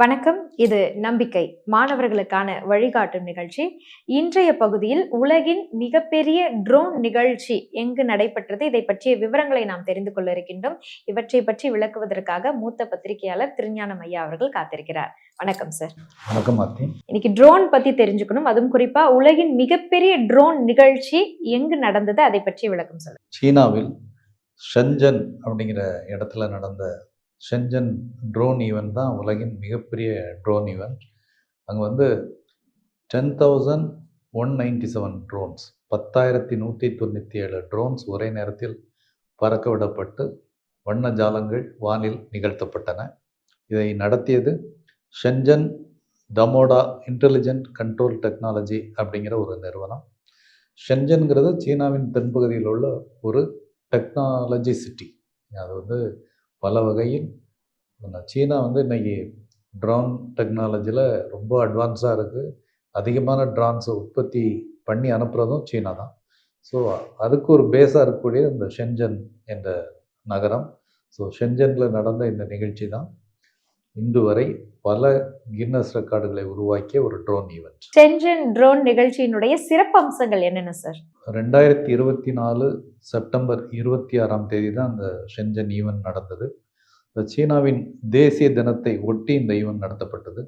வணக்கம். இது நம்பிக்கை மாணவர்களுக்கான வழிகாட்டும் நிகழ்ச்சி. இன்றைய பகுதியில் உலகின் மிகப்பெரிய ட்ரோன் நிகழ்ச்சி எங்கு நடைபெற்றது? இதை பற்றிய விவரங்களை நாம் தெரிந்து கொள்ள இருக்கின்றோம். இவற்றை பற்றி விளக்குவதற்காக மூத்த பத்திரிகையாளர் திருஞானம் ஐயா அவர்கள் காத்திருக்கிறார். வணக்கம் சார் வணக்கம் இன்னைக்கு ட்ரோன் பத்தி தெரிஞ்சுக்கணும். அதுவும் குறிப்பா உலகின் மிகப்பெரிய ட்ரோன் நிகழ்ச்சி எங்கு நடந்தது? அதை பற்றி விளக்கம் சொல்லுங்க. சீனாவில் ஷென்ஜன் அப்படிங்கிற இடத்துல நடந்த ஷென்ஜன் ட்ரோன் ஈவெண்ட் தான் உலகின் மிகப்பெரிய ட்ரோன் ஈவெண்ட் அங்கே வந்து ten thousand one ninety seven drones பத்தாயிரத்தி நூற்றி தொண்ணூற்றி ஏழு ட்ரோன்ஸ் ஒரே நேரத்தில் பறக்க விடப்பட்டு வண்ண ஜாலங்கள் வானில் நிகழ்த்தப்பட்டன. இதை நடத்தியது Shenzhen Damoda intelligent control technology அப்படிங்கிற ஒரு நிறுவனம். ஷென்ஜன்கிறது சீனாவின் தென்பகுதியில் உள்ள ஒரு டெக்னாலஜி சிட்டி அது வந்து பல வகையில். சீனா வந்து இன்றைக்கி ட்ரோன் டெக்னாலஜியில் ரொம்ப அட்வான்ஸாக இருக்குது அதிகமான ட்ரான்ஸை உற்பத்தி பண்ணி அனுப்புகிறதும் சீனா தான். ஸோ அதுக்கு ஒரு பேஸாக இருக்கக்கூடிய இந்த ஷென்ஜன் என்ற நகரம். ஸோ ஷென்ஜனில் நடந்த இந்த நிகழ்ச்சி தான். இன்று வரை பல கின்னஸ் ரெக்கார்டுகளை உருவாக்கிய ஒரு ட்ரோன் ஈவெண்ட் சென்ஜன் ட்ரோன் நிகழ்ச்சியினுடைய சிறப்பம்சங்கள் என்னென்ன சார் ரெண்டாயிரத்தி இருபத்தி நாலு செப்டம்பர் இருபத்தி ஆறாம் தேதி தான் அந்த ஷென்ஜன் ஈவெண்ட் நடந்தது. சீனாவின் தேசிய தினத்தை ஒட்டி இந்த ஈவெண்ட் நடத்தப்பட்டது.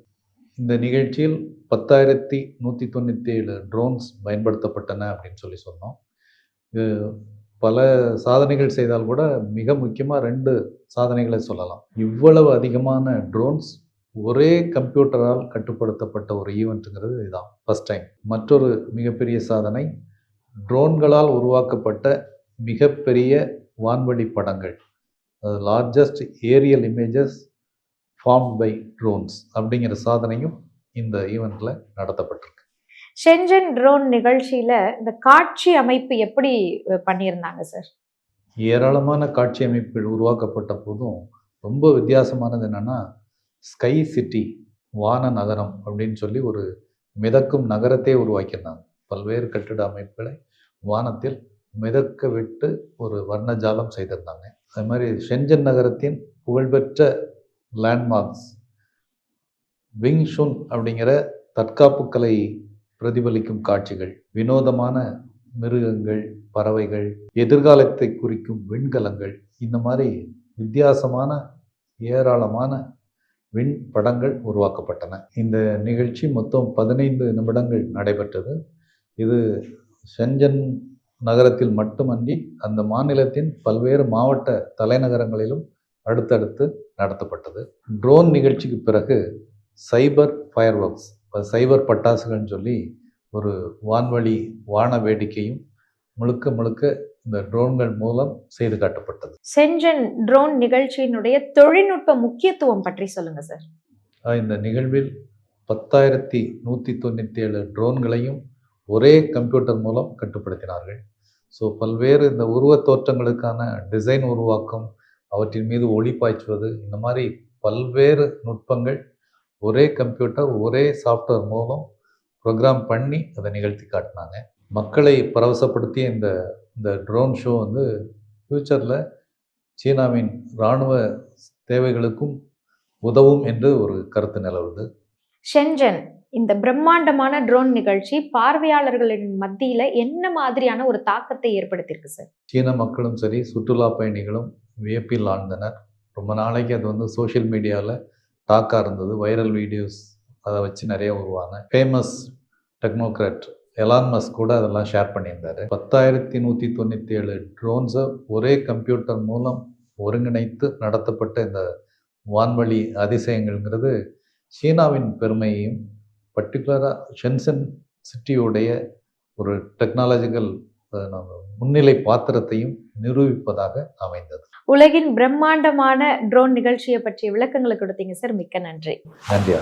இந்த நிகழ்ச்சியில் பத்தாயிரத்தி நூற்றி தொண்ணூற்றி ஏழு ட்ரோன்ஸ் பயன்படுத்தப்பட்டன அப்படின்னு சொல்லி சொன்னோம். பல சாதனைகள் செய்தால் கூட மிக முக்கியமாக ரெண்டு சாதனைகளை சொல்லலாம். இவ்வளவு அதிகமான ட்ரோன்ஸ் ஒரே கம்ப்யூட்டரால் கட்டுப்படுத்தப்பட்ட ஒரு ஈவெண்ட்டுங்கிறது இதுதான் ஃபஸ்ட் டைம் மற்றொரு மிகப்பெரிய சாதனை ட்ரோன்களால் உருவாக்கப்பட்ட மிகப்பெரிய வான்வழி படங்கள். Largest aerial images form by drones அப்படிங்கிற சாதனையும் இந்த ஈவெண்ட்டில் நடத்தப்பட்டிருக்கு. ஷென்ஜன் ட்ரோன் நிகழ்ச்சியில இந்த காட்சி அமைப்பு எப்படி பண்ணியிருந்தாங்க சார் ஏராளமான காட்சி அமைப்புகள் உருவாக்கப்பட்ட போதும் ரொம்ப வித்தியாசமானது என்னென்னா ஸ்கை சிட்டி வான நகரம் அப்படின்னு சொல்லி ஒரு மிதக்கும் நகரத்தையே உருவாக்கியிருந்தாங்க. பல்வேறு கட்டிட அமைப்புகளை வானத்தில் மிதக்க விட்டு ஒரு வர்ணஜாலம் செய்திருந்தாங்க. அது மாதிரி ஷென்ஜன் நகரத்தின் புகழ்பெற்ற லேண்ட்மார்க்ஸ் விங் ஷுன் அப்படிங்கிற தற்காப்பு கலை பிரதிபலிக்கும் காட்சிகள் வினோதமான மிருகங்கள் பறவைகள் எதிர்காலத்தை குறிக்கும் விண்கலங்கள் இந்த மாதிரி வித்தியாசமான ஏராளமான விண் படங்கள் உருவாக்கப்பட்டன. இந்த நிகழ்ச்சி மொத்தம் பதினைந்து நிமிடங்கள் நடைபெற்றது. இது செஞ்சன் நகரத்தில் மட்டுமன்றி அந்த மாநிலத்தின் பல்வேறு மாவட்ட தலைநகரங்களிலும் அடுத்தடுத்து நடத்தப்பட்டது. ட்ரோன் நிகழ்ச்சிக்கு பிறகு சைபர் ஃபயர் ஒர்க்ஸ் சைபர் பட்டாசுகள்னு சொல்லி ஒரு வான்வழி வான வேடிக்கையும் முழுக்க முழுக்க இந்த ட்ரோன்கள் மூலம் செய்து காட்டப்பட்டது. சென்ஜன் ட்ரோன் நிகழ்ச்சியினுடைய தொழில்நுட்ப முக்கியத்துவம் பற்றி சொல்லுங்க சார். இந்த நிகழ்வில் பத்தாயிரத்தி நூற்றி தொண்ணூற்றி ஏழு ட்ரோன்களையும் ஒரே கம்ப்யூட்டர் மூலம் கட்டுப்படுத்தினார்கள். ஸோ பல்வேறு இந்த உருவத் தோற்றங்களுக்கான டிசைன் உருவாக்கம் அவற்றின் மீது ஒளி பாய்ச்சுவது இந்த மாதிரி பல்வேறு நுட்பங்கள் ஒரே கம்ப்யூட்டர் ஒரே சாஃப்ட்வேர் மூலம் ப்ரோக்ராம் பண்ணி அதை நிகழ்த்தி காட்டினாங்க. மக்களை பரவசப்படுத்திய இந்த இந்த ட்ரோன் ஷோ வந்து ஃப்யூச்சரில் சீனாவின் இராணுவ தேவைகளுக்கும் உதவும் என்று ஒரு கருத்து நிலவுது. ஷென்ஜன் இந்த பிரம்மாண்டமான ட்ரோன் நிகழ்ச்சி பார்வையாளர்களின் மத்தியில என்ன மாதிரியான ஒரு தாக்கத்தை ஏற்படுத்தியிருக்கு சார் சீன மக்களும் சரி சுற்றுலா பயணிகளும் வியப்பில் ஆழ்ந்தனர். ரொம்ப நாளைக்கு அது வந்து சோஷியல் மீடியாவில் டாக்காக இருந்தது வைரல் வீடியோஸ் அதை வச்சு நிறைய உருவாங்க ஃபேமஸ் டெக்னோக்ராட் எலான் மஸ்க் கூட அதெல்லாம் ஷேர் பண்ணியிருந்தாரு. பத்தாயிரத்தி நூற்றி தொண்ணூற்றி ஏழு ட்ரோன்ஸை ஒரே கம்ப்யூட்டர் மூலம் ஒருங்கிணைத்து நடத்தப்பட்ட இந்த வான்வழி அதிசயங்கள்ங்கிறது சீனாவின் பெருமையையும் பர்டிகுலராக ஷென்சன் சிட்டியுடைய ஒரு டெக்னாலஜிக்கல் முன்னிலை பாத்திரத்தையும் நிரூபிப்பதாக அமைந்தது. உலகின் பிரம்மாண்டமான ட்ரோன் நிகழ்ச்சியை பற்றிய விளக்கங்களை கொடுத்தீங்க சார் மிக்க நன்றி. நன்றி